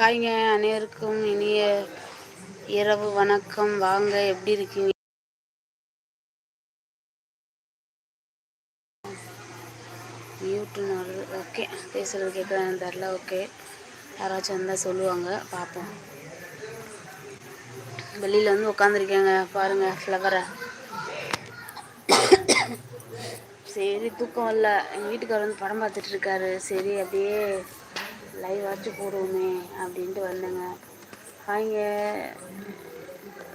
ஹாய்ங்க அனைவருக்கும் இனிய இரவு வணக்கம். வாங்க எப்படி இருக்கீங்க? மியூட்டுன்னு ஓகே பேசுகிறது கேட்குறேன் தெரில ஓகே யாராச்சும் இருந்தால் சொல்லுவாங்க. பார்ப்போம். வெளியில் வந்து உட்காந்துருக்கேங்க பாருங்கள் ஃப்ளவரை சரி தூக்கம் இல்லை எங்கள் வீட்டுக்காரர் வந்து படம் பார்த்துட்டு இருக்காரு. சரி அப்படியே லைவ் ஆச்சு போடுவோமே அப்படின்ட்டு வந்தேங்க. ஹாய்ங்க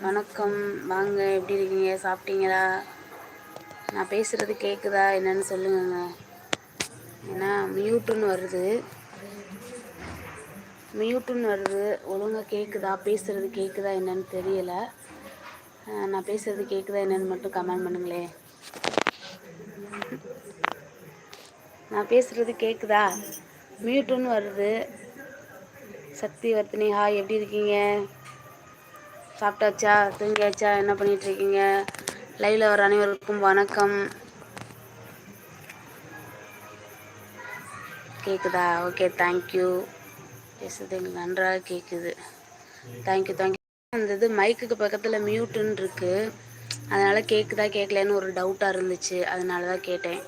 வணக்கம். வாங்க. எப்படி இருக்கீங்க? சாப்பிட்டீங்களா? நான் பேசுகிறது கேட்குதா என்னன்னு சொல்லுங்கங்க. ஏன்னா மியூட்டுன்னு வருது. மியூட்டுன்னு வருது. ஒழுங்காக கேட்குதா பேசுகிறது கேட்குதா என்னன்னு தெரியலை. நான் பேசுகிறது கேட்குதா என்னன்னு மட்டும் கமெண்ட் பண்ணுங்களேன் நான் பேசுகிறது கேட்குதா மியூட்டுன்னு வருது. சக்தி வர்த்தினி ஹாய் எப்படி இருக்கீங்க? சாப்பிட்டாச்சா? தூங்கியாச்சா? என்ன பண்ணிகிட்ருக்கீங்க லைவில் வர அனைவருக்கும் வணக்கம். கேட்குதா ஓகே தேங்க்யூ பேசுறது எங்களுக்கு நன்றாக கேட்குது தேங்க்யூ தேங்க்யூ அந்த இது மைக்குக்கு பக்கத்தில் மியூட்டுன்னு இருக்குது அதனால் கேட்குதா கேட்கலன்னு ஒரு டவுட்டாக இருந்துச்சு. அதனால தான் கேட்டேன்.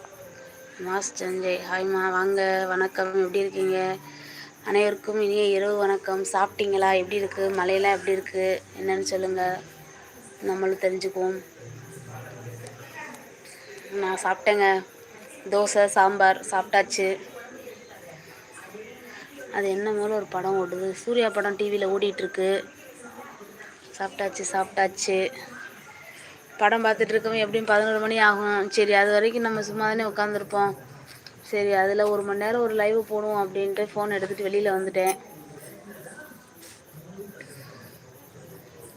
மாஸ் சஞ்சய் ஹாய்மா வாங்க வணக்கம். எப்படி இருக்கீங்க? அனைவருக்கும் இனிய இரவு வணக்கம். சாப்பிட்டீங்களா? எப்படி இருக்குது மழையெல்லாம் எப்படி இருக்குது என்னன்னு சொல்லுங்கள் நம்மளும் தெரிஞ்சுக்குவோம். நான் சாப்பிட்டேங்க. தோசை சாம்பார் சாப்பிட்டாச்சு. அது என்ன மேலே ஒரு படம் ஓடுது? சூர்யா படம் டிவியில் ஓடிட்டுருக்கு சாப்பிட்டாச்சு சாப்பிட்டாச்சு. படம் பார்த்துட்டு இருக்கவும் எப்படியும் பதினோரு மணி ஆகும். சரி அது வரைக்கும் நம்ம சும்மா தானே உட்காந்துருப்போம். சரி அதில் ஒரு மணி நேரம் ஒரு லைவ் போடுவோம் அப்படின்ட்டு ஃபோன் எடுத்துகிட்டு வெளியில் வந்துட்டேன்.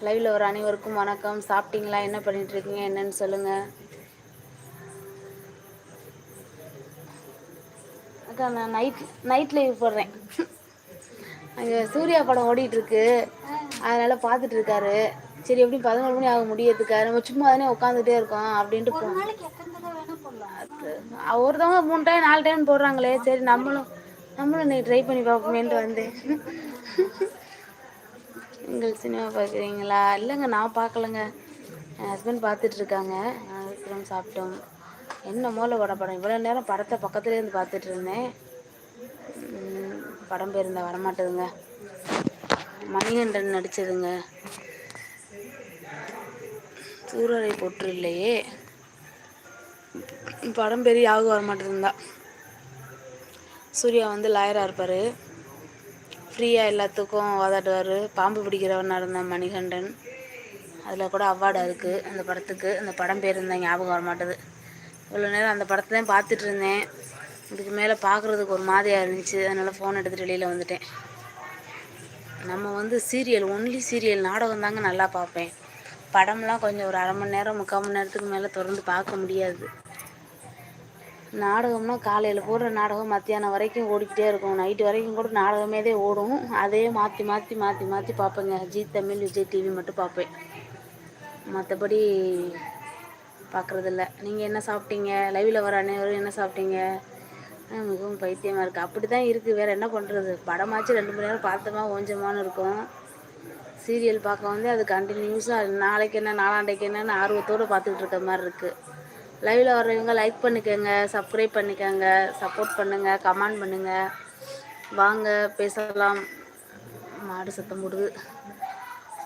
லைவில் ஒரு அனைவருக்கும் வணக்கம். சாப்பிட்டீங்களா? என்ன பண்ணிகிட்ருக்கீங்க என்னன்னு சொல்லுங்கள் அக்கா நான் நைட் நைட் லைவ் போடுறேன். அங்கே சூர்யா படம் ஓடிட்டுருக்கு அதனால் பார்த்துட்ருக்காரு. சரி எப்படி பதினோரு மணி ஆக முடியறதுக்கா நம்ம சும்மா தானே உட்காந்துட்டே இருக்கோம் அப்படின்ட்டு போ ஒருத்தவங்க மூணு டைம் நாலு டைம் போடுறாங்களே சரி நம்மளும் நம்மளும் நீ ட்ரை பண்ணி பார்ப்போமேன்ட்டு வந்தேன் உங்கள் சினிமா பார்க்குறீங்களா? இல்லைங்க நான் பார்க்கலங்க. என் ஹஸ்பண்ட் பார்த்துட்ருக்காங்க அதுக்கப்புறம் சாப்பிட்டோம். என்ன மூல வட படம்? இவ்வளோ நேரம் படத்தை பக்கத்துலேருந்து பார்த்துட்டு இருந்தேன். படம் பேர் இருந்தால் வரமாட்டேதுங்க. மணிகண்டன் நடித்ததுங்க சூரரை பொற்று இல்லையே படம் பெரிய ஆகு வர மாட்டேருந்தா சூர்யா வந்து லாயராக இருப்பார். ஃப்ரீயாக எல்லாத்துக்கும் வாதாடுவார். பாம்பு பிடிக்கிறவனாக இருந்த மணிகண்டன். அதில் கூட அவார்டாக இருக்குது அந்த படத்துக்கு. அந்த படம் பேர் இருந்தால் ஞாபகம் வர மாட்டேது இவ்வளோ நேரம் அந்த படத்தை தான் பார்த்துட்டு இருந்தேன். இதுக்கு மேலே பார்க்குறதுக்கு ஒரு மாதிரியாக இருந்துச்சு. அதனால் ஃபோன் எடுத்துகிட்டு வெளியில் வந்துட்டேன். நம்ம வந்து சீரியல் ஒன்லி சீரியல் நாடகம் தாங்க நல்லா பார்ப்பேன். படம்லாம் கொஞ்சம் ஒரு அரை மணி நேரம் முக்கால் மணி நேரத்துக்கு மேலே தொடர்ந்து பார்க்க முடியாது. நாடகம்னா காலையில் போடுற நாடகம் மத்தியானம் வரைக்கும் ஓடிக்கிட்டே இருக்கும். நைட்டு வரைக்கும் கூட நாடகமே தான் ஓடும். அதே மாற்றி மாற்றி மாற்றி மாற்றி பார்ப்பேங்க. ஜி தமிழ் விஜய் டிவி மட்டும் பார்ப்பேன். மற்றபடி பார்க்குறதில்ல. நீங்கள் என்ன சாப்பிட்டீங்க? லைவில் வர அனைவரும் என்ன சாப்பிட்டீங்க? மிகவும் பைத்தியமாக இருக்குது அப்படி தான் இருக்குது வேறு என்ன பண்ணுறது படமாச்சு ரெண்டு மணி நேரம் பார்த்தோமா ஓஞ்சமானு இருக்கும். சீரியல் பார்க்க வந்து அது கண்டினியூஸாக நாளைக்கு என்ன நாளாண்டைக்கு என்னன்னு ஆர்வத்தோடு பார்த்துக்கிட்டு இருக்க மாதிரி இருக்குது லைவில் வர்றவங்க லைக் பண்ணிக்கோங்க சப்ஸ்கிரைப் பண்ணிக்கோங்க சப்போர்ட் பண்ணுங்கள் கமெண்ட் பண்ணுங்கள் வாங்க பேசலாம். மாடு சத்தம் போடுது.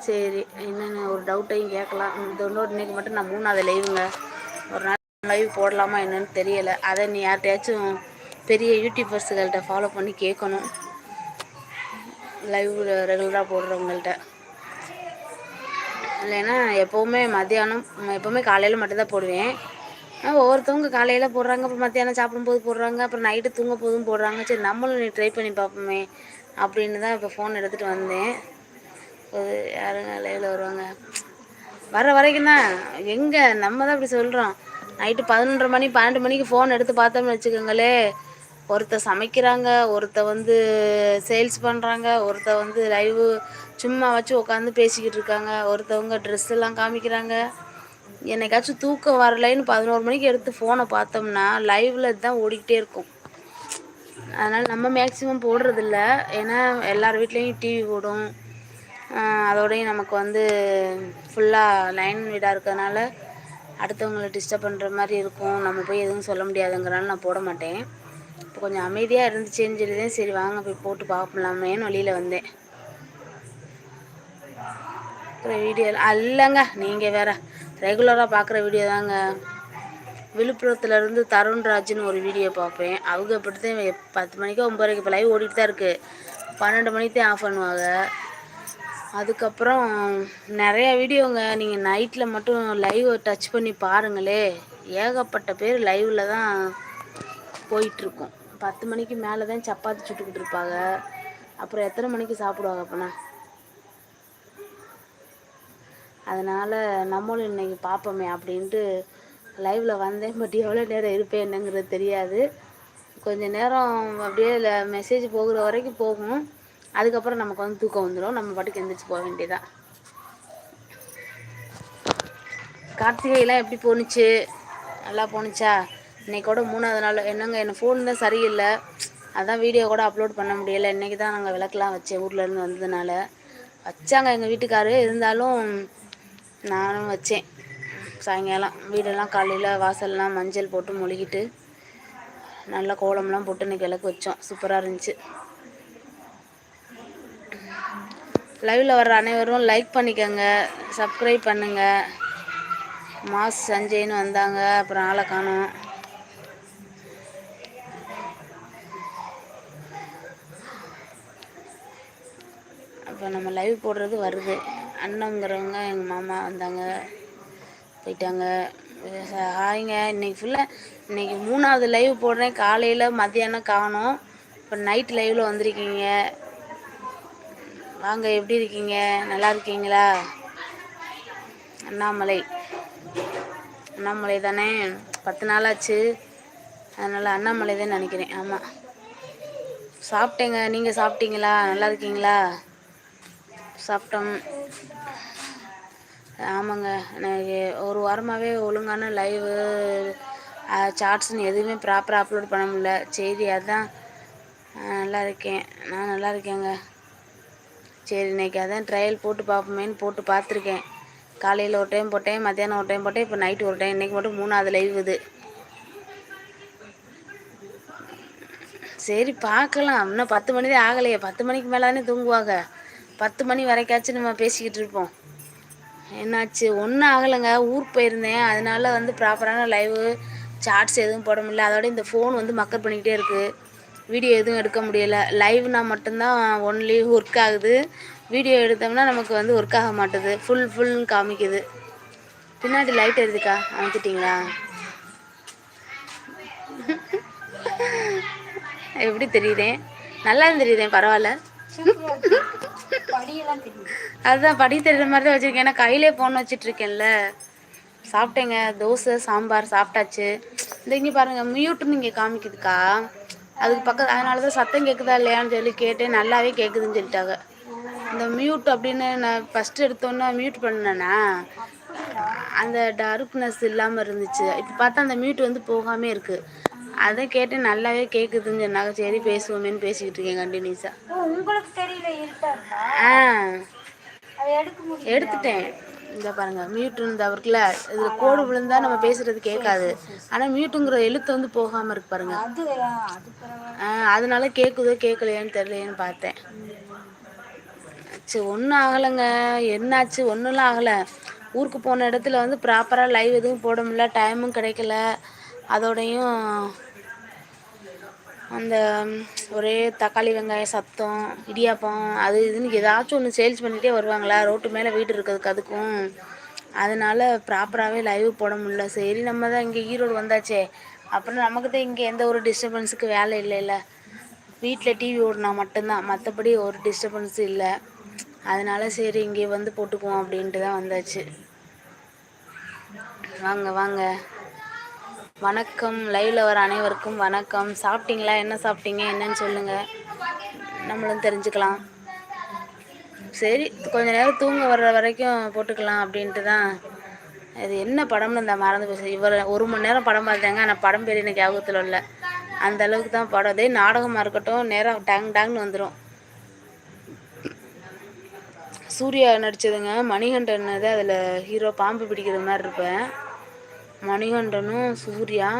சரி என்னென்னு ஒரு டவுட்டையும் கேட்கலாம். இந்த இன்னொரு இன்றைக்கி மட்டும் நான் மூணாவது லைவுங்க ஒரு நாள் லைவ் போடலாமா என்னன்னு தெரியலை. அதை நீ யார்கிட்டயாச்சும் பெரிய யூடியூபர்ஸுகள்கிட்ட ஃபாலோ பண்ணி கேட்கணும். லைவ் ரெகுலராக போடுறவங்கள்ட்ட. இல்லைன்னா எப்போவுமே மத்தியானம் எப்போவுமே காலையில் மட்டும்தான் போடுவேன். ஒவ்வொருத்தவங்க காலையில் போடுறாங்க அப்புறம் மத்தியானம் சாப்பிடும்போது போடுறாங்க அப்புறம் நைட்டு தூங்க போதும் போடுறாங்க. சரி நம்மளும் நீ ட்ரை பண்ணி பார்ப்போமே அப்படின்னு தான் இப்போ ஃபோன் எடுத்துகிட்டு வந்தேன். யாருங்க லைவில் வருவாங்க. வர வரைக்கும் தான். எங்கே? நம்ம தான் அப்படி சொல்கிறோம் நைட்டு பதினொன்றரை மணி பன்னெண்டு மணிக்கு ஃபோன் எடுத்து பார்த்தோம்னு வச்சுக்கோங்களே ஒருத்தர் சமைக்கிறாங்க ஒருத்தர் வந்து சேல்ஸ் பண்ணுறாங்க ஒருத்தர் வந்து லைவு சும்மா வச்சு உட்காந்து பேசிக்கிட்டு இருக்காங்க. ஒருத்தவங்க ட்ரெஸ் எல்லாம் காமிக்கிறாங்க. என்னைக்காச்சும் தூக்கம் வரலைன்னு பதினோரு மணிக்கு எடுத்து ஃபோனை பார்த்தோம்னா லைவில் தான் ஓடிக்கிட்டே இருக்கும். அதனால் நம்ம மேக்சிமம் போடுறதில்ல. ஏன்னா எல்லார் வீட்லேயும் டிவி போடும். அதோடையும் நமக்கு வந்து ஃபுல்லாக லைன் வீடாக இருக்கிறதுனால அடுத்தவங்கள டிஸ்டர்ப் பண்ணுற மாதிரி இருக்கும். நம்ம போய் எதுவும் சொல்ல முடியாதுங்கிறனால நான் போட மாட்டேன். இப்போ கொஞ்சம் அமைதியாக இருந்துச்சேன்னு சொல்லி தான் சரி வாங்க போய் போட்டு பார்க்கலாமேன்னு வழியில் வந்தேன். அப்புறம் வீடியோ அல்லங்க நீங்கள் வேறு ரெகுலராக பார்க்குற வீடியோ தாங்க. விழுப்புரத்துலேருந்து தருண்ராஜ்னு ஒரு வீடியோ பார்ப்பேன். அவங்க இப்படி தான் பத்து மணிக்கு ஒம்பதுக்கு இப்போ லைவ் ஓடிட்டு தான் இருக்குது பன்னெண்டு மணிக்கு தான் ஆஃப் பண்ணுவாங்க. அதுக்கப்புறம் நிறையா வீடியோங்க நீங்கள் நைட்டில் மட்டும் லைவ் டச் பண்ணி பாருங்களே. ஏகப்பட்ட பேர் லைவில் தான் போயிட்டுருக்கோம். பத்து மணிக்கு மேலே தான் சப்பாத்தி சுட்டுக்கிட்டு இருப்பாங்க. அப்புறம் எத்தனை மணிக்கு சாப்பிடுவாங்க அப்போனா? அதனால் நம்மளும் இன்றைக்கி பார்ப்போமே அப்படின்ட்டு லைவில் வந்தேன். பட் எவ்வளோ நேரம் இருப்பேன் என்னங்கிறது தெரியாது. கொஞ்சம் நேரம் அப்படியே இல்லை மெசேஜ் போகிற வரைக்கும் போகும். அதுக்கப்புறம் நமக்கு வந்து தூக்கம் வந்துடும் நம்ம பாட்டுக்கு எந்திரிச்சு போக வேண்டியதான் கார்த்திகைலாம் எப்படி போணுச்சு? நல்லா போணுச்சா? இன்றைக்கோட மூணாவது நாள். என்னங்க என் ஃபோன் தான் சரியில்லை. அதான் வீடியோ கூட அப்லோட் பண்ண முடியலை. இன்றைக்கி தான் நாங்கள் விளக்கெலாம் வச்சேன் ஊர்லேருந்து வந்ததுனால. வச்சாங்க எங்கள் வீட்டுக்காரு. இருந்தாலும் நானும் வச்சேன். சாயங்காலம் வீடெல்லாம் காலையில் வாசல்லாம் மஞ்சள் போட்டு மொழிகிட்டு நல்லா கோலம்லாம் போட்டு இன்றைக்கி விளக்கு வச்சோம். சூப்பராக இருந்துச்சு. லைவில் வர்ற அனைவரும் லைக் பண்ணிக்கோங்க சப்ஸ்கிரைப் பண்ணுங்கள் மாஸ் சஞ்சய்னு வந்தாங்க அப்புறம் ஆளை காணும். அப்போ நம்ம லைவ் போடுறது வருது. அண்ணங்கிறவங்க எங்கள் மாமா வந்தாங்க போயிட்டாங்க. ஹாய்ங்க. இன்றைக்கி ஃபுல்லாக இன்றைக்கி மூணாவது லைவ் போடுறேன். காலையில் மத்தியானம் காணும். இப்போ நைட் லைவில் வந்திருக்கீங்க. வாங்க எப்படி இருக்கீங்க? நல்லா இருக்கீங்களா? அண்ணாமலை. அண்ணாமலை தானே? பத்து நாள் ஆச்சு. அதனால் அண்ணாமலை தான் நினைக்கிறேன். ஆமாம் சாப்பிட்டேங்க. நீங்கள் சாப்பிட்டீங்களா? நல்லா இருக்கீங்களா? சாப்பிட்டோம். ஆமாங்க எனக்கு ஒரு வாரமாகவே ஒழுங்கான லைவு சார்ட்ஸ்னு எதுவுமே ப்ராப்பராக அப்லோட் பண்ண முடியல. செய்தி அதுதான் நல்லா இருக்கேன். நான் நல்லா இருக்கேங்க. சரி இன்றைக்கி அதான் ட்ரையல் போட்டு பார்ப்போமேன்னு போட்டு பார்த்துருக்கேன். காலையில் ஒரு டைம் போட்டேன் மத்தியானம் ஒரு டைம் போட்டேன் இப்போ நைட்டு ஒரு டைம் இன்றைக்கி மட்டும் மூணாவது லைவ் இது. சரி பார்க்கலாம். இன்னும் பத்து மணி தான் ஆகலையே. பத்து மணிக்கு மேலே தானே தூங்குவாங்க. பத்து மணி வரைக்காச்சும் நம்ம பேசிக்கிட்டு இருப்போம். என்னாச்சு? ஒன்றும் ஆகலைங்க. ஊருக்கு போயிருந்தேன். அதனால வந்து ப்ராப்பரான லைவு சார்ட்ஸ் எதுவும் போட முடியல. அதோட இந்த ஃபோன் வந்து மக்கர் பண்ணிக்கிட்டே இருக்குது வீடியோ எதுவும் எடுக்க முடியலை. லைவ்னா மட்டும்தான் ஒன்லி ஒர்க் ஆகுது. வீடியோ எடுத்தோம்னா நமக்கு வந்து ஒர்க் ஆக மாட்டுது. ஃபுல் ஃபுல்னு காமிக்குது. பின்னாடி லைட் எதுக்கா? அமைச்சிட்டிங்களா எப்படி தெரியுதேன் நல்லா தெரியுதேன் பரவாயில்ல. அதுதான் படி தெரியுற மாதிரி தான் வச்சுருக்கேன். ஏன்னா கையிலே ஃபோன் இருக்கேன்ல சாப்பிட்டேங்க. தோசை சாம்பார் சாப்பிட்டாச்சு. இந்த இங்கே பாருங்கள் மியூட்டுன்னு இங்கே காமிக்குதுக்கா? அதுக்கு பக்கத்து அதனால தான் சத்தம் கேட்குதா இல்லையான்னு சொல்லி கேட்டு நல்லாவே கேட்குதுன்னு சொல்லிட்டாங்க. இந்த மியூட் அப்படின்னு நான் ஃபஸ்ட்டு எடுத்தோன்னே மியூட் பண்ணேன்னா அந்த டார்க்னஸ் இல்லாமல் இருந்துச்சு. இப்போ பார்த்தா அந்த மியூட் வந்து போகாமே இருக்குது அதை கேட்டு நல்லாவே கேட்குதுன்னு சொன்னாங்க. சரி பேசுவோமேன்னு பேசிக்கிட்டு இருக்கேன் கண்டினியூஸாக உங்களுக்கு தெரியல ஆ. எடுத்துட்டேன். இந்த பாருங்க மியூட் இந்த இருக்குல்ல இதில் கோடு விழுந்தா நம்ம பேசுறது கேட்காது. ஆனால் மியூட்டுங்கிற எழுத்து வந்து போகாமல் இருக்கு பாருங்க. அதனால கேட்குதோ கேட்கலையான்னு தெரியலையேன்னு பார்த்தேன். சரி ஒன்றும் ஆகலைங்க. என்னாச்சு? ஒன்றும்லாம் ஆகலை. ஊருக்கு போன இடத்துல வந்து ப்ராப்பராக லைவ் எதுவும் போட முடியல. டைமும் கிடைக்கல. அதோடையும் அந்த ஒரே தக்காளி வெங்காயம் சத்தம் இடியாப்பம் அது இதுன்னு ஏதாச்சும் ஒன்று சேல்ஸ் பண்ணிகிட்டே வருவாங்களா? ரோட்டு மேலே வீடு இருக்கிறதுக்கு அதுக்கும். அதனால் ப்ராப்பராகவே லைவ் போட முடியல. சரி நம்ம தான் இங்கே ஈரோடு வந்தாச்சே. அப்புறம் நமக்கு தான் இங்கே எந்த ஒரு டிஸ்டர்பன்ஸுக்கு வேலை இல்லைல்ல. வீட்டில் டிவி ஓடினா மட்டும்தான். மற்றபடி ஒரு டிஸ்டர்பன்ஸ் இல்லை. அதனால் சரி இங்கே வந்து போட்டுக்குவோம் அப்படின்ட்டு தான் வந்தாச்சு. வாங்க வாங்க. வணக்கம். லைவில் வர அனைவருக்கும் வணக்கம். சாப்பிட்டீங்களா? என்ன சாப்பிட்டீங்க? என்னன்னு சொல்லுங்கள் நம்மளும் தெரிஞ்சுக்கலாம். சரி கொஞ்ச நேரம் தூங்க வர்ற வரைக்கும் போட்டுக்கலாம் அப்படின்ட்டு தான். இது என்ன படம்னு இந்த மறந்து போச்சு. இவர் ஒரு மணி நேரம் படம் பார்த்தாங்க. ஆனால் படம் பேர் எனக்கு ஞாபகத்தில் இல்லை. அந்த அளவுக்கு தான் படம். அதே நாடகமாக இருக்கட்டும் நேரம் டேங் டேங்னு வந்துடும் சூர்யா நடித்ததுங்க மணிகண்டன் தான் அதில் ஹீரோ பாம்பு பிடிக்கிற மாதிரி இருப்பேன். மணிகண்டனும் சூர்யா.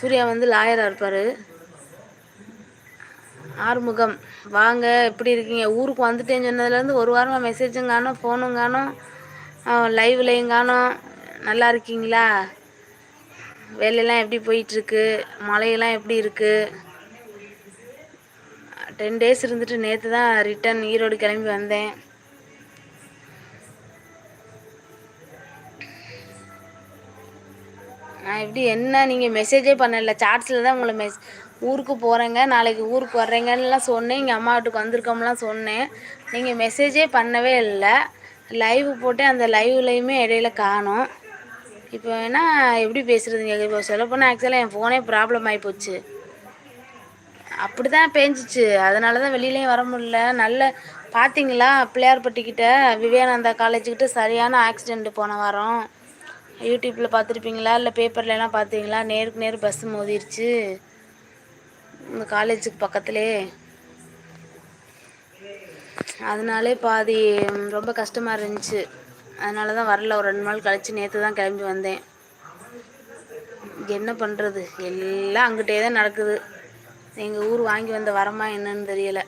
சூர்யா வந்து லாயராக இருப்பார். ஆறுமுகம் வாங்க எப்படி இருக்கீங்க? ஊருக்கு வந்துட்டேன்னு சொன்னதுலேருந்து ஒரு வாரமாக மெசேஜும் காணும் ஃபோனும் காணும். லைவ்லையும் காணும். நல்லா இருக்கீங்களா? வேலையெல்லாம் எப்படி போயிட்டுருக்கு? மழையெல்லாம் எப்படி இருக்குது டென் டேஸ் இருந்துட்டு நேற்று தான் ரிட்டன் ஈரோடு கிளம்பி வந்தேன். நான் எப்படி என்ன நீங்கள் மெசேஜே பண்ணல? சாட்ஸில் தான் உங்களை மெஸ் ஊருக்கு போகிறேங்க நாளைக்கு ஊருக்கு வர்றேங்கன்னுலாம் சொன்னேன். எங்கள் அம்மா வீட்டுக்கு வந்திருக்கோம்லாம் சொன்னேன். நீங்கள் மெசேஜே பண்ணவே இல்லை. லைவ் போட்டு அந்த லைவ்லையுமே இடையில காணும். இப்போ வேணால் எப்படி பேசுகிறதுங்க இப்போ சொல்லப்போனால் ஆக்சுவலாக என் ஃபோனே ப்ராப்ளம் ஆகி போச்சு. அப்படி தான் பேஞ்சிச்சு. அதனால தான் வெளியிலையும் வர முடில நல்ல பார்த்தீங்களா பிள்ளையார்பட்டிக்கிட்ட விவேகானந்தா காலேஜுக்கிட்ட சரியான ஆக்சிடெண்ட்டு போன வாரம். யூடியூப்பில் பார்த்துருப்பீங்களா? இல்லை பேப்பர்லலாம் பார்த்தீங்களா? நேருக்கு நேர் பஸ் மோதிருச்சு. இந்த காலேஜுக்கு பக்கத்துலே. அதனாலே பாதி ரொம்ப கஷ்டமாக இருந்துச்சு. அதனால தான் வரல. ஒரு ரெண்டு நாள் கழித்து நேற்று தான் கிளம்பி வந்தேன். என்ன பண்ணுறது எல்லாம் அங்கிட்டே தான் நடக்குது. எங்கள் ஊர் வாங்கி வந்த வரமா என்னன்னு தெரியலை.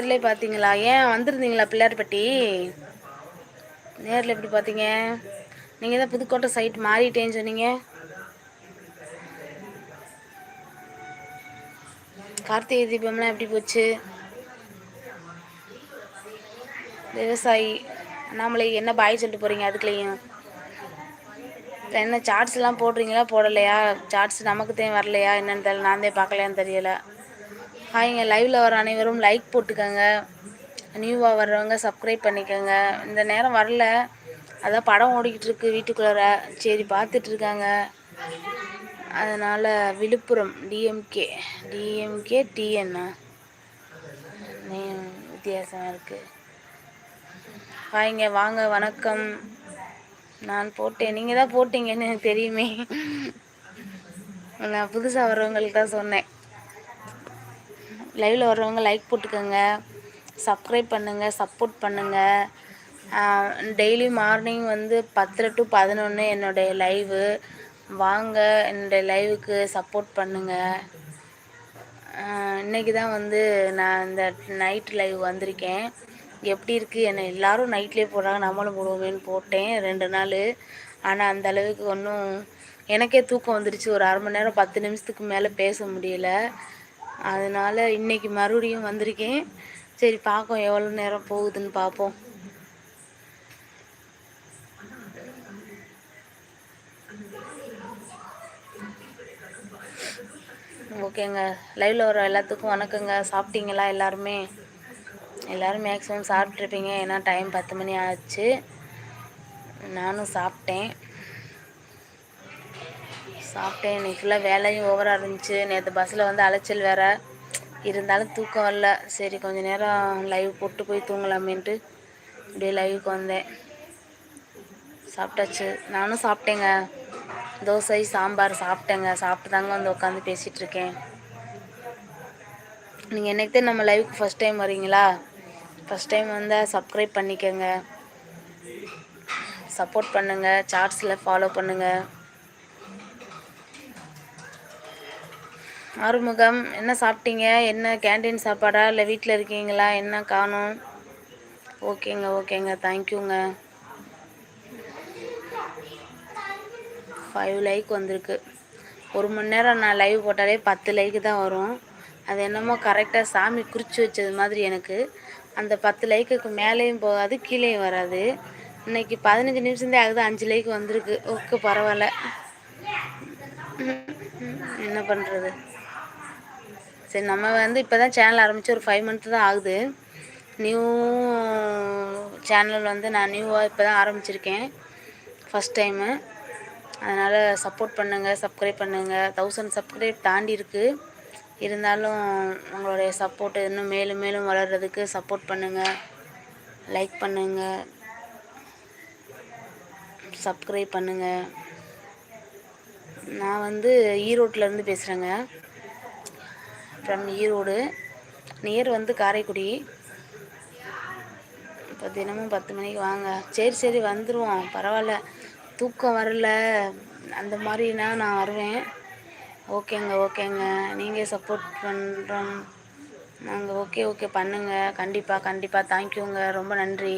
நேரில் பார்த்தீங்களா ஏன் வந்திருந்தீங்களா பிள்ளையார்பட்டி நேரில் எப்படி பார்த்தீங்க நீங்கள் தான் புதுக்கோட்டை சைட் மாறிட்டேன்னு சொன்னீங்க. கார்த்திகை தீபம்லாம் எப்படி போச்சு? விவசாயி அண்ணாமலை என்ன பாய் சொல்லிட்டு போகிறீங்க அதுக்குள்ளேயும்? என்ன சார்ட்ஸ்லாம் போடுறீங்களா? போடலையா? சார்ட்ஸ் நமக்கு தேவை வரலையா? என்னன்னு தெரியல நான் தான் பார்க்கலையான்னு தெரியலை. ஹாய்ங்க லைவில் வர அனைவரும் லைக் போட்டுக்கோங்க. நியூவாக வர்றவங்க சப்ஸ்கிரைப் பண்ணிக்கோங்க. இந்த நேரம் வரல. அதான் படம் ஓடிக்கிட்டு இருக்கு வீட்டுக்குள்ளார. சரி பார்த்துட்ருக்காங்க. அதனால் விழுப்புரம் டிஎம்கே டிஎம்கே டிஎன்னா வித்தியாசம் இருக்குது ஹாய்ங்க வாங்க வணக்கம். நான் போட்டேன். நீங்கள் தான் போட்டீங்கன்னு எனக்கு தெரியுமே. நான் புதுசாக வர்றவங்களுக்கு தான் சொன்னேன். லைவில் வர்றவங்க லைக் போட்டுக்கோங்க. சப்ஸ்கிரைப் பண்ணுங்கள் சப்போர்ட் பண்ணுங்கள் டெய்லி மார்னிங் வந்து பத்தரை டு பதினொன்று என்னுடைய லைவு வாங்க என்னுடைய லைவுக்கு சப்போர்ட் பண்ணுங்கள் இன்றைக்கி தான் வந்து நான் இந்த நைட் லைவ் வந்திருக்கேன். எப்படி இருக்குது என்னை எல்லோரும் நைட்லேயே போடுறாங்க. நம்மளும் போடுவோமேன்னு போட்டேன் ரெண்டு நாள். ஆனால் அந்த அளவுக்கு ஒன்றும் எனக்கே தூக்கம் வந்துடுச்சு ஒரு அரை மணி நேரம் பத்து நிமிஷத்துக்கு மேலே பேச முடியல. அதனால் இன்றைக்கி மறுபடியும் வந்திருக்கேன். சரி பார்ப்போம் எவ்வளோ நேரம் போகுதுன்னு பார்ப்போம். ஓகேங்க. லைவில் வர எல்லாத்துக்கும் வணக்கங்க. சாப்பிட்டீங்களா எல்லாருமே? எல்லோரும் மேக்ஸிமம் சாப்பிட்ருப்பீங்க ஏன்னா டைம் பத்து மணி ஆச்சு. நானும் சாப்பிட்டேன். சாப்பிட்டேன். இன்னைக்கு ஃபுல்லாக வேலையும் ஓவராக இருந்துச்சு. நேற்று பஸ்ஸில் வந்து அலைச்சல் வேறு. இருந்தாலும் தூக்கம் வரல. சரி கொஞ்சம் நேரம் லைவ் போட்டு போய் தூங்கலாமேன்ட்டு இப்படியே லைவுக்கு வந்தேன். சாப்பிட்டாச்சு. நானும் சாப்பிட்டேங்க. தோசை சாம்பார் சாப்பிட்டேங்க. சாப்பிட்டு தாங்க வந்து உட்காந்து பேசிகிட்ருக்கேன் நீங்கள் என்னைக்கு நம்ம லைவுக்கு ஃபஸ்ட் டைம் வரீங்களா ஃபஸ்ட் டைம் வந்தால் சப்ஸ்கிரைப் பண்ணிக்கோங்க. சப்போர்ட் பண்ணுங்கள் சார்ட்ஸில் ஃபாலோ பண்ணுங்கள் ஆறுமுகம் என்ன சாப்பிட்டீங்க? என்ன கேன்டீன் சாப்பாடா? இல்லை வீட்டில் இருக்கீங்களா? என்ன காணும்? ஓகேங்க ஓகேங்க. தேங்க்யூங்க ஃபைவ் லைக் வந்திருக்கு. ஒரு மணி நேரம் நான் லைவ் போட்டாலே பத்து லைக்கு தான் வரும். அது என்னமோ கரெக்டாக சாமி குறித்து வச்சது மாதிரி எனக்கு. அந்த பத்து லைக்குக்கு மேலேயும் போகாது கீழேயும் வராது. இன்னைக்கு பதினஞ்சு நிமிஷம்தான் ஆகுது அஞ்சு லைக் வந்திருக்கு. ஓகே பரவாயில்ல. என்ன பண்ணுறது சரி நம்ம வந்து இப்போ தான் சேனல் ஆரம்பித்து ஒரு ஃபைவ் மந்த்து தான் ஆகுது. நியூ சேனல் வந்து நான் நியூவாக இப்போ தான் ஆரம்பிச்சிருக்கேன். ஃபஸ்ட் டைமு அதனால் சப்போர்ட் பண்ணுங்கள் சப்ஸ்கிரைப் பண்ணுங்கள் தௌசண்ட் சப்ஸ்கிரைப் தாண்டி இருக்குது இருந்தாலும் உங்களுடைய சப்போர்ட்டு இன்னும் மேலும் மேலும் வளர்கிறதுக்கு சப்போர்ட் பண்ணுங்கள் லைக் பண்ணுங்கள் சப்ஸ்கிரைப் பண்ணுங்கள் நான் வந்து ஈரோட்டிலேருந்து பேசுகிறேங்க ஃப்ரம் ஈரோடு. நியர் வந்து காரைக்குடி. இப்போ தினமும் பத்து மணிக்கு வாங்க. சரி சரி வந்துடுவோம் பரவாயில்ல. தூக்கம் வரல. அந்த மாதிரினா நான் வருவேன். ஓகேங்க ஓகேங்க. நீங்கள் சப்போர்ட் பண்ணுறோம் நாங்கள் ஓகே ஓகே பண்ணுங்கள் கண்டிப்பாக கண்டிப்பாக தேங்க்யூங்க ரொம்ப நன்றி.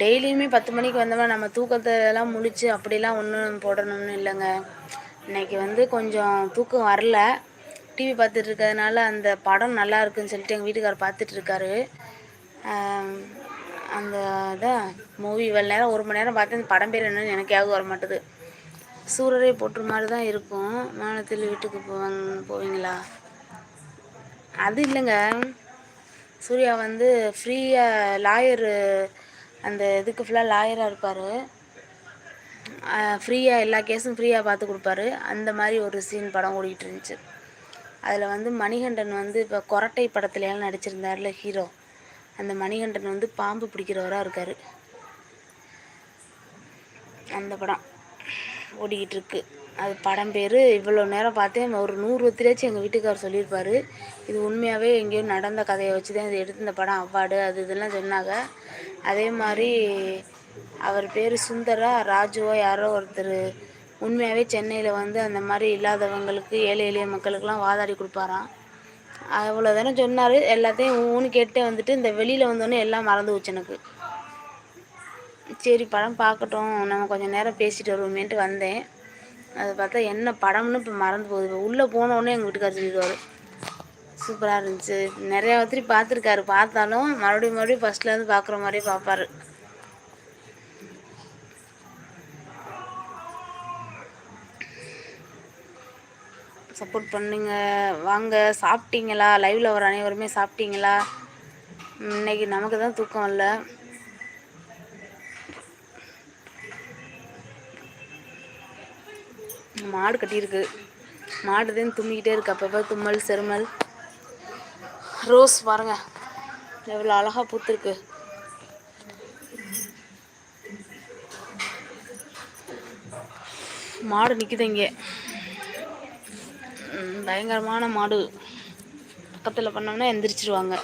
டெய்லியுமே பத்து மணிக்கு வந்தோம்னா நம்ம தூக்கத்தை எல்லாம் முழிச்சு அப்படிலாம் ஒன்றும் போடணும்னு இல்லைங்க. இன்றைக்கி வந்து கொஞ்சம் தூக்கம் வரல. டிவி பார்த்துட்டு இருக்கிறதுனால அந்த படம் நல்லா இருக்குன்னு சொல்லிட்டு எங்கள் வீட்டுக்காரர் பார்த்துட்ருக்காரு. அந்த இதான் மூவி இவ்வளோ நேரம் ஒரு மணி நேரம் பார்த்து அந்த படம் பேர் என்னன்னு எனக்கு ஞாபகம் வர மாட்டுது. சூரரை போட்டுற மாதிரி தான் இருக்கும். வானத்தில் வீட்டுக்கு போவாங்க போவீங்களா? அது இல்லைங்க. சூர்யா வந்து ஃப்ரீயாக லாயரு அந்த இதுக்கு ஃபுல்லாக லாயராக இருப்பார். ஃப்ரீயாக எல்லா கேஸும் ஃப்ரீயாக பார்த்து கொடுப்பாரு. அந்த மாதிரி ஒரு சீன் படம் ஓடிக்கிட்டு இருந்துச்சு. அதில் வந்து மணிகண்டன் வந்து இப்போ கொரட்டை படத்துலையெல்லாம் நடிச்சிருந்தார்ல ஹீரோ. அந்த மணிகண்டன் வந்து பாம்பு பிடிக்கிறவராக இருக்கார். அந்த படம் ஓடிக்கிட்டு இருக்கு. அது படம் பேர் இவ்வளோ நேரம் பார்த்தேன். ஒரு நூறு ஒத்திரியாச்சும் எங்கள் வீட்டுக்கார் சொல்லியிருப்பார். இது உண்மையாகவே எங்கேயோ நடந்த கதையை வச்சு தான் இது எடுத்து இந்த படம் அவார்டு அது இதெல்லாம் சொன்னாங்க. அதே மாதிரி அவர் பேர் சுந்தரா ராஜுவோ யாரோ ஒருத்தர் உண்மையாகவே சென்னையில் வந்து அந்த மாதிரி இல்லாதவங்களுக்கு ஏழை எளிய மக்களுக்கெல்லாம் வாதாடி கொடுப்பாராம். அவ்வளோ தானே சொன்னார். எல்லாத்தையும் ஊன்னு கேட்டே வந்துட்டு இந்த வெளியில் வந்தோடனே எல்லாம் மறந்து போச்சு எனக்கு. சரி படம் பார்க்கட்டும். நம்ம கொஞ்சம் நேரம் பேசிட்டு வருவோமேன்ட்டு வந்தேன். அது பார்த்தா என்ன படம்னு இப்போ மறந்து போகுது. இப்போ உள்ளே போனோடனே எங்கள் வீட்டுக்காரர் சொல்லிடுவார். சூப்பராக இருந்துச்சு. நிறையா ஒருத்தரி பார்த்துருக்காரு. பார்த்தாலும் மறுபடியும் மறுபடியும் ஃபஸ்ட்லேருந்து பார்க்குற மாதிரியே பார்ப்பாரு. சப்போர்ட் பண்ணுங்க. வாங்க சாப்பிட்டீங்களா? லைவில் வர அனைவருமே சாப்பிட்டீங்களா? இன்னைக்கு நமக்கு தான் தூக்கம் இல்லை. மாடு கட்டியிருக்கு. மாடு தான் தும்மிக்கிட்டே இருக்கு. அப்பப்போ தும்மல் செருமல். ரோஸ் பாருங்க. எவ்வளோ அழகாக பூத்துருக்கு. மாடு நிற்குது இங்கே. பயங்கரமான மாடு. பக்கத்தில் பண்ணோம்னா எந்திரிச்சிருவாங்க.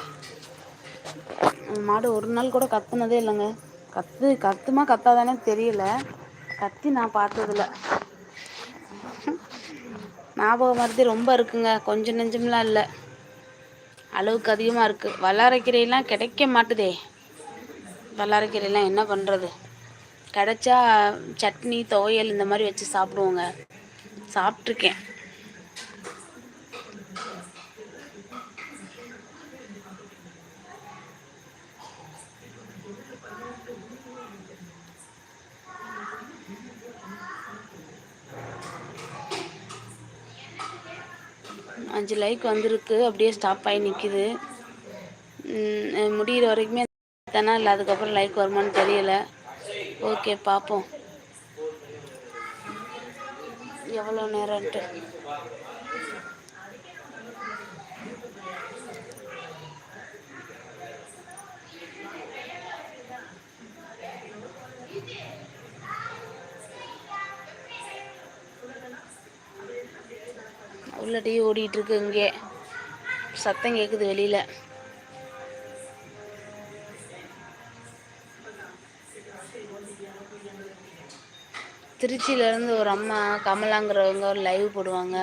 மாடு ஒரு நாள் கூட கத்துனதே இல்லைங்க. கத்து கத்துமா கத்தாதானே தெரியல. கத்தி நான் பார்த்ததில்ல. ஞாபக மருதி ரொம்ப இருக்குங்க. கொஞ்சம் நெஞ்சம்லாம் இல்லை. அளவுக்கு அதிகமாக இருக்குது வல்லாரைக்கீரையெல்லாம் கிடைக்க மாட்டுதே. வல்லாரைக்கீரையெல்லாம் என்ன பண்ணுறது கிடைச்சா சட்னி துவையல் இந்த மாதிரி வச்சு சாப்பிடுவோங்க. சாப்பிட்ருக்கேன் அஞ்சு லைக் வந்திருக்கு அப்படியே ஸ்டாப் ஆகி நிற்கிது முடிகிற வரைக்குமே தானே இல்லை அதுக்கப்புறம் லைக் வருமானு தெரியல. ஓகே பார்ப்போம் எவ்வளோ நேரம்ன்ட்டு. உள்ள டீ ஓடிட்டுருக்கு இங்கே. சத்தம் கேட்குது வெளியில். திருச்சியிலேருந்து ஒரு அம்மா கமலாங்கிறவங்க ஒரு லைவ் போடுவாங்க.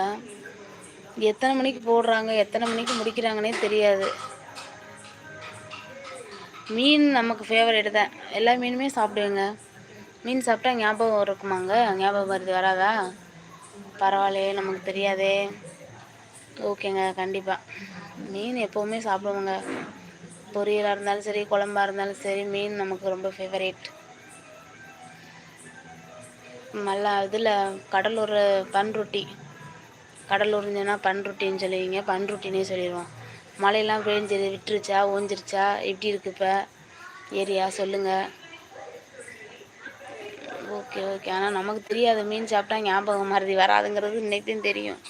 எத்தனை மணிக்கு போடுறாங்க எத்தனை மணிக்கு முடிக்கிறாங்கன்னே தெரியாது. மீன் நமக்கு ஃபேவரேட் தான். எல்லா மீனுமே சாப்பிடுவேங்க. மீன் சாப்பிட்டா ஞாபகம் இருக்குமாங்க? ஞாபகம் வருது வராதா? பரவாயில்லையே நமக்கு தெரியாதே. ஓகேங்க கண்டிப்பாக மீன் எப்போவுமே சாப்பிடுவோங்க. பொரியலாக இருந்தாலும் சரி குழம்பாக இருந்தாலும் சரி மீன் நமக்கு ரொம்ப ஃபேவரேட் நல்லா இதில் கடலூர் பன் ரொட்டி கடலூர்னா பன் ரொட்டின்னு சொல்லுவீங்க பன் ரொட்டினே சொல்லிடுவோம். மழையெல்லாம் பெஞ்சு விட்டுருச்சா ஓஞ்சிருச்சா எப்படி இருக்குது இப்போ? ஏரியா சொல்லுங்கள் ஓகே ஓகே. ஆனால் நமக்கு தெரியாது. மீன் சாப்பிட்டா ஞாபகம் மறதி. வராதுங்கிறது இன்னைக்கும் தெரியும்.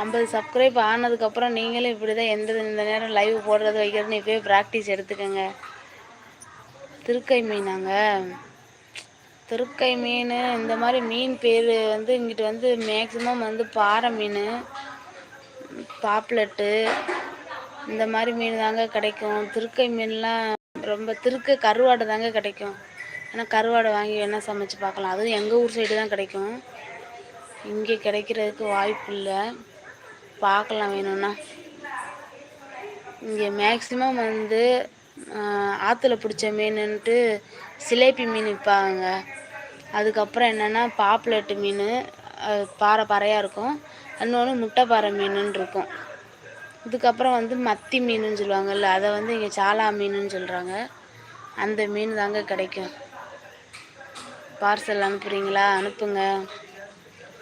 ஐம்பது சப்ஸ்கிரைப் ஆனதுக்கப்புறம் நீங்களும் இப்படி தான் எந்த இந்த நேரம் லைவ் போடுறது வைக்கிறதுன்னு இப்போயே ப்ராக்டிஸ் எடுத்துக்கோங்க. திருக்கை மீனாங்க. திருக்கை மீன் இந்த மாதிரி மீன் பேர் வந்து இங்கிட்டு வந்து மேக்ஸிமம் வந்து பாறை மீன் பாப்லெட்டு இந்த மாதிரி மீன் தாங்க கிடைக்கும். திருக்கை மீன்லாம் ரொம்ப திருக்கை கருவாடு தாங்க கிடைக்கும். ஏன்னா கருவாடை வாங்கி வேணால் சமைச்சு பார்க்கலாம். அதுவும் எங்கள் ஊர் சைடு தான் கிடைக்கும். இங்கே கிடைக்கிறதுக்கு வாய்ப்பு இல்லை. பார்க்கலாம் வேணும்னா. இங்கே மேக்ஸிமம் வந்து ஆற்றுல பிடிச்ச மீனுன்ட்டு சிலேபி மீன் விற்பாங்க. அதுக்கப்புறம் என்னென்னா பாப்லெட்டு மீன் பாறை பாறையாக இருக்கும். இன்னொன்று முட்டை பாறை மீனுன்னு இருக்கும். இதுக்கப்புறம் வந்து மத்தி மீனுன்னு சொல்லுவாங்கள்ல அதை வந்து இங்கே சாலா மீனுன்னு சொல்கிறாங்க அந்த மீன் தாங்க கிடைக்கும். பார்சல் அனுப்புகிறீங்களா அனுப்புங்க.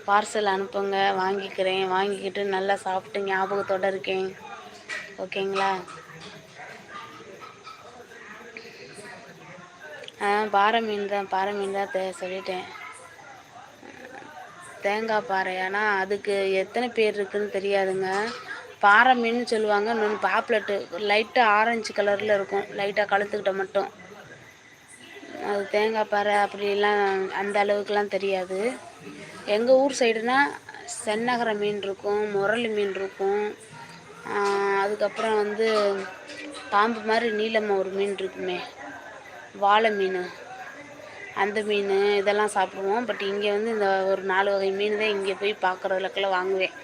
பார்சல் அனுப்புங்க. வாங்கிக்கிறேன். வாங்கிக்கிட்டு நல்லா சாப்பிட்டு ஞாபகத்தோடு இருக்கேன். ஓகேங்களா? பாறை மீன் தான் பாறை மீன் தான் தே சொல்லிட்டேன். தேங்காய் பாறை. ஆனால் அதுக்கு எத்தனை பேர் இருக்குதுன்னு தெரியாதுங்க. பாறை மீன் சொல்லுவாங்க இன்னொன்று பாப்லெட்டு லைட்டாக ஆரஞ்சு கலரில் இருக்கும். லைட்டாக கழுத்துக்கிட்ட மட்டும். அது தேங்காய் பாறை அப்படிலாம் அந்த அளவுக்குலாம் தெரியாது. எங்கள் ஊர் சைடுனா சென்னகர மீன் இருக்கும் முரளி மீன் இருக்கும். அதுக்கப்புறம் வந்து பாம்பு மாதிரி நீளமாக ஒரு மீன் இருக்குமே. வாழை மீன் அந்த மீன் இதெல்லாம் சாப்பிடுவோம். பட் இங்கே வந்து இந்த ஒரு நாலு வகை மீன் தான் இங்கே போய் பார்க்குறதுலக்கெல்லாம் வாங்குவேன்.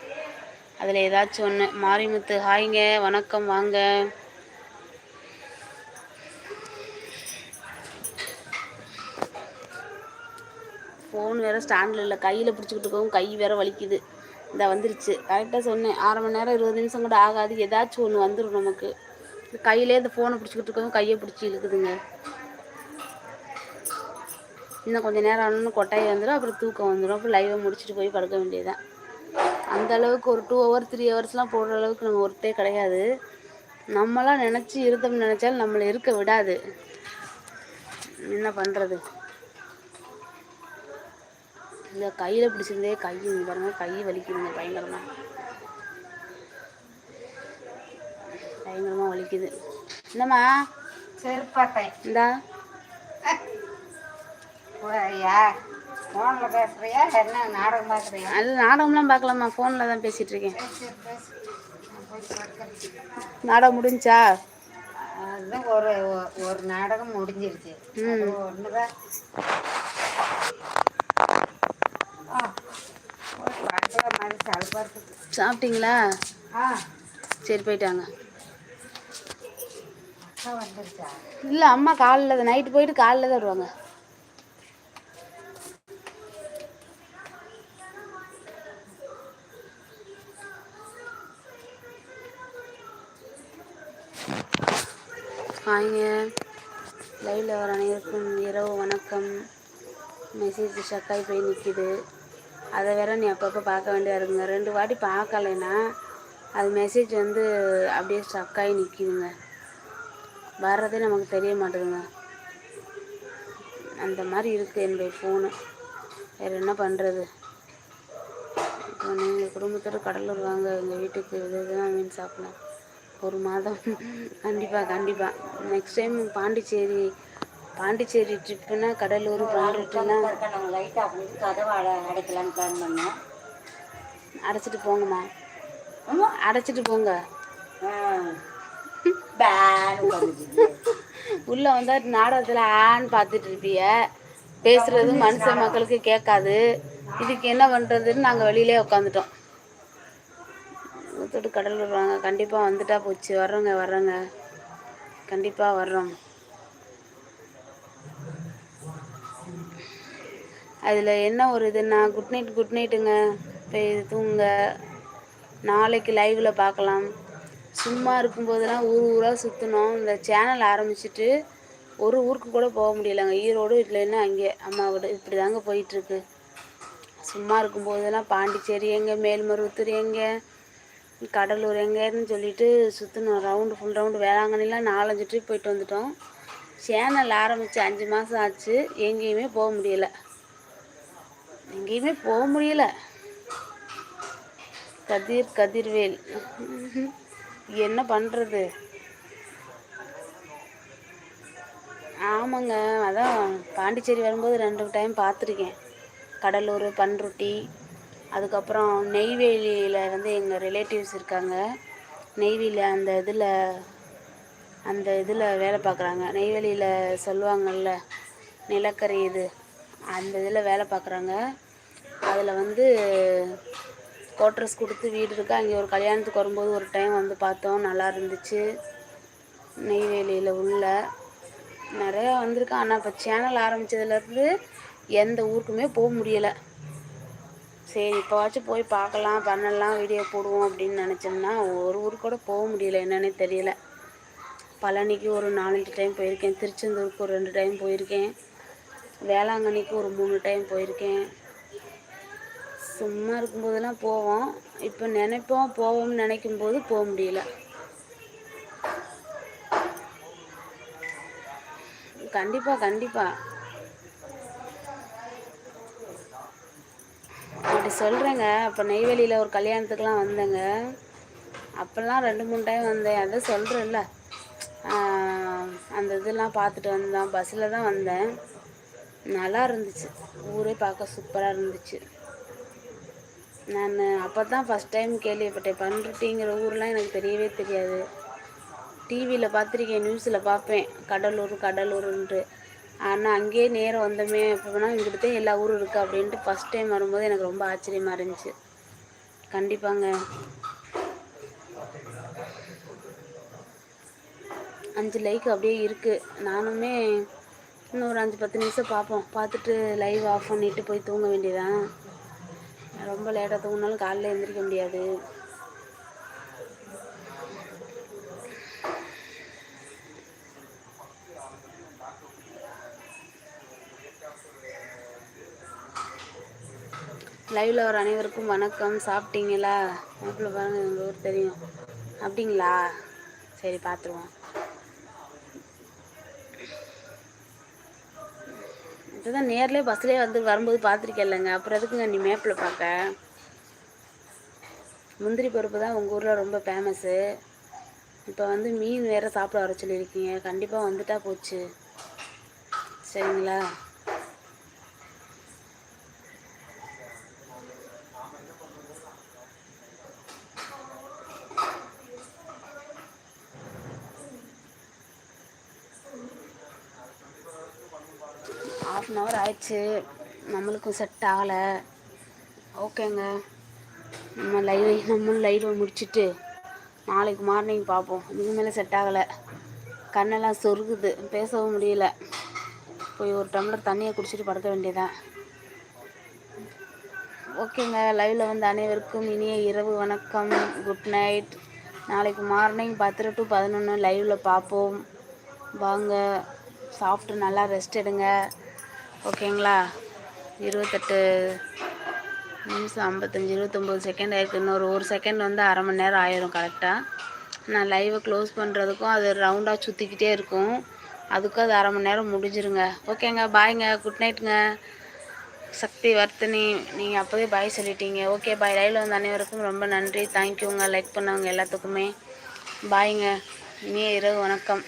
அதில் ஏதாச்சும் ஒன்று மாரிமுத்து ஹாய்ங்க வணக்கம் வாங்க. ஃபோன் வேறு ஸ்டாண்டில் இல்லை கையில் பிடிச்சிக்கிட்டு இருக்கவும் கை வேறு வலிக்குது. இந்த வந்துருச்சு. கரெக்டாக சொன்னேன். அரை மணி நேரம் இருபது நிமிஷம் கூட ஆகாது. ஏதாச்சும் ஒன்று வந்துடும் நமக்கு. கையிலே இந்த ஃபோனை பிடிச்சிக்கிட்டு இருக்கவும் கையை பிடிச்சி இழுக்குதுங்க. இன்னும் கொஞ்சம் நேரம் ஆனோன்னு கொட்டாய் வந்துடும் அப்புறம் தூக்கம் வந்துடும் அப்புறம் லைவை முடிச்சுட்டு போய் படுக்க வேண்டியதுதான். அந்த அளவுக்கு ஒரு டூ ஹவர் த்ரீ ஹவர்ஸ்லாம் போடுற அளவுக்கு நம்ம ஒர்த்தே கிடையாது. நம்மளாம் நினச்சி இருந்தோம்னு நினச்சாலும் நம்மளை இருக்க விடாது. என்ன பண்ணுறது இந்த கையில் பிடிச்சிருந்தே கை பாருங்க கை வலிக்குதுங்க பயங்கரமாக பயங்கரமாக வலிக்குது. என்னம்மா? செருப்பாட்டை இந்தா. ஃபோனில் பேசுகிறியா என்ன நாடகம் பார்க்குறியா? அது நாடகம்லாம் பார்க்கலாமா? ஃபோனில் தான் பேசிகிட்டு இருக்கேன் நாடகம் முடிஞ்சா? அதுதான் ஒரு ஒரு நாடகம் முடிஞ்சிருச்சு. ஒன்று தான் சாப்பிட்டீங்களா? ஆ. சரி போயிட்டாங்க. இல்லை அம்மா காலையில் நைட்டு போயிட்டு காலையில் தான் வருவாங்க. ஹாய்ங்க. லைவில் வர அனைவருக்கும் இரவு வணக்கம். மெசேஜ் ஷக்காய் போய் நிற்கிது அதை வேற நீ அப்பப்போ பார்க்க வேண்டியதாக இருக்குங்க. ரெண்டு வாட்டி பார்க்கலைன்னா அது மெசேஜ் வந்து அப்படியே ஸ்டக்காகி நிற்கிதுங்க வர்றதே நமக்கு தெரிய மாட்டேதுங்க. அந்த மாதிரி இருக்குது என்னுடைய ஃபோனு வேறு என்ன பண்ணுறது இப்போ நீங்கள் குடும்பத்தோட கடலூர் வாங்க எங்கள் வீட்டுக்கு இதுதான் மீன் சாப்பிடலாம் ஒரு மாதம். கண்டிப்பாக கண்டிப்பாக நெக்ஸ்ட் டைம் பாண்டிச்சேரி பாண்டிச்சேரி ட்ரிப்புனா கடலூர் பாண்டிட்டுனா லைட்டாக அப்படி கதவை அடைக்கலான்னு பிளான் பண்ணேன் அடைச்சிட்டு போங்கம்மா. அடைச்சிட்டு போங்க. உள்ளே வந்தால் நாடகத்தில் ஆன்னு பார்த்துட்டு இருப்பிய. பேசுறது மனுஷ மக்களுக்கு கேட்காது. இதுக்கு என்ன பண்ணுறதுன்னு நாங்கள் வெளியிலே உட்காந்துட்டோம். ஊத்தோட்டு கடலூர் வாங்க கண்டிப்பாக வந்துட்டா போச்சு. வர்றோங்க வர்றோங்க. கண்டிப்பாக வர்றோம். அதில் என்ன ஒரு இதுன்னா குட் நைட் குட் நைட்டுங்க போய் தூங்க. நாளைக்கு லைவில் பார்க்கலாம் சும்மா இருக்கும்போதெல்லாம் ஊர் ஊராக சுற்றினோம் இந்த சேனல் ஆரம்பிச்சிட்டு ஒரு ஊருக்கு கூட போக முடியலைங்க. ஈரோடு இல்லைன்னா அங்கே. அம்மாவோட இப்படி தாங்க போயிட்டுருக்கு சும்மா இருக்கும்போதெல்லாம் பாண்டிச்சேரி எங்கே மேல்மருவத்தூர் எங்கே கடலூர் எங்கேன்னு சொல்லிட்டு சுற்றினோம் ரவுண்டு ஃபுல் ரவுண்டு வேளாங்கண்ணிலாம் நாலஞ்சு ட்ரிப் போயிட்டு வந்துட்டோம். சேனல் ஆரம்பித்து அஞ்சு மாதம் ஆச்சு. எங்கேயுமே போக முடியலை. எங்கேயுமே போக முடியல. கதிர் கதிர்வேல். என்ன பண்ணுறது ஆமாங்க அதான் பாண்டிச்சேரி வரும்போது ரெண்டு டைம் பார்த்துருக்கேன். கடலூர் பண்ருட்டி அதுக்கப்புறம் நெய்வேலியில் வந்து எங்கள் ரிலேட்டிவ்ஸ் இருக்காங்க. நெய்வேலியில் அந்த இதில் அந்த இதில் வேலை பார்க்குறாங்க. நெய்வேலியில் சொல்லுவாங்கள்ல நிலக்கரி இது அந்த இதில் வேலை பார்க்குறாங்க. அதில் வந்து கோட்ரஸ் கொடுத்து வீடு இருக்கா. அங்கே ஒரு கல்யாணத்துக்கு வரும்போது ஒரு டைம் வந்து பார்த்தோம். நல்லா இருந்துச்சு. நெய்வேலியில் உள்ள நிறையா வந்திருக்கேன் ஆனால் இப்போ சேனல் ஆரம்பித்ததுலேருந்து எந்த ஊருக்குமே போக முடியலை. சரி இப்போவாச்சும் போய் பார்க்கலாம் பண்ணலாம் வீடியோ போடுவோம் அப்படின்னு நினச்சோம்னா ஒரு ஊருக்கு கூட போக முடியல என்னன்னே தெரியல. பழனிக்கு ஒரு நாலஞ்சு டைம் போயிருக்கேன் திருச்செந்தூருக்கு ஒரு ரெண்டு டைம் போயிருக்கேன் வேளாங்கண்ணிக்கு ஒரு மூணு டைம் போயிருக்கேன். சும்மா இருக்கும்போதெல்லாம் போவோம். இப்போ நினைப்போம் போவோம்னு நினைக்கும் போது போக முடியல. கண்டிப்பாக கண்டிப்பாக அப்படி சொல்கிறேங்க அப்போ நெய்வேலியில் ஒரு கல்யாணத்துக்குலாம் வந்தேங்க. அப்போல்லாம் ரெண்டு மூணு டைம் வந்தேன். அதான் சொல்கிறேன்ல அந்த இதெல்லாம் பார்த்துட்டு வந்தேன். பஸ்ஸில் தான் வந்தேன். நல்லா இருந்துச்சு. ஊரே பார்க்க சூப்பராக இருந்துச்சு. நான் அப்போ தான் ஃபஸ்ட் டைம் கேள்விப்பட்டேன். பண்ருட்டிங்கிற ஊர்லாம் எனக்கு தெரியவே தெரியாது. டிவியில் பார்த்துருக்கேன் நியூஸில் பார்ப்பேன். கடலூர் கடலூருன்ட்டு. ஆனால் அங்கேயே நேரம் வந்தோமே அப்படின்னா இங்கிட்டு தான் எல்லா ஊரும் இருக்குது அப்படின்ட்டு ஃபஸ்ட் டைம் வரும்போது எனக்கு ரொம்ப ஆச்சரியமாக இருந்துச்சு. கண்டிப்பாங்க. அஞ்சு லைக் அப்படியே இருக்குது நானுமே இன்னும் ஒரு அஞ்சு பத்து நிமிஷம் பார்ப்போம். பார்த்துட்டு லைவ் ஆஃப் பண்ணிவிட்டு போய் தூங்க வேண்டியதான் ரொம்ப லேட்டாக தூங்கினாலும் காலையில் எழுந்திரிக்க முடியாது. லைவில் வர அனைவருக்கும் வணக்கம். சாப்பிட்டீங்களா? மாப்பிள்ள பாருங்கள் எங்கள் ஊர் தெரியும். அப்படிங்களா? சரி பார்த்துருவோம் இதுதான் நேர்லேயே பஸ்லேயே வந்து வரும்போது பார்த்துருக்கேன் இல்லைங்க. அப்புறம் எதுக்குங்க நீ மேப்பில் பார்க்க முந்திரி பருப்பு தான் உங்கள் ஊரில் ரொம்ப ஃபேமஸ்ஸு இப்போ வந்து மீன் வேறு சாப்பிட வர சொல்லியிருக்கீங்க. கண்டிப்பாக வந்துட்டா போச்சு. சரிங்களா ஆஃப் அன் ஹவர் ஆயிடுச்சு நம்மளுக்கும் செட் ஆகலை. ஓகேங்க. நம்ம லைவ் நம்மளும் லைவை முடிச்சுட்டு நாளைக்கு மார்னிங் பார்ப்போம். இதுக்கு மேலே செட் ஆகலை. கண்ணெல்லாம் சொருகுது. பேசவும் முடியல. போய் ஒரு டம்ளர் தண்ணியை குடிச்சிட்டு படுக்க வேண்டியதான் ஓகேங்க. லைவில் வந்து அனைவருக்கும் இனிய இரவு வணக்கம். குட் நைட் நாளைக்கு மார்னிங் பத்து டு பதினொன்று லைவில் பார்ப்போம். வாங்க. சாப்பிட்டு நல்லா ரெஸ்ட் எடுங்க. ஓகேங்களா? இருபத்தெட்டு நிமிஷம் ஐம்பத்தஞ்சு இருபத்தொம்போது செகண்ட் ஆயிருக்கு. இன்னொரு ஒரு செகண்ட் வந்து அரை மணி நேரம் ஆயிரும் கரெக்டாக நான் லைவை க்ளோஸ் பண்ணுறதுக்கும் அது ரவுண்டாக சுற்றிக்கிட்டே இருக்கும். அதுக்கும் அது அரை மணி நேரம் முடிஞ்சிருங்க. ஓகேங்க பாய்ங்க குட் நைட்டுங்க சக்தி வர்த்தினி நீங்கள் அப்போதே பாய் சொல்லிட்டீங்க. ஓகே பாய் லைவில் வந்த அனைவருக்கும் ரொம்ப நன்றி. தேங்க்யூங்க லைக் பண்ணவங்க எல்லாத்துக்குமே. பாய்ங்க இனிய இரவு வணக்கம்.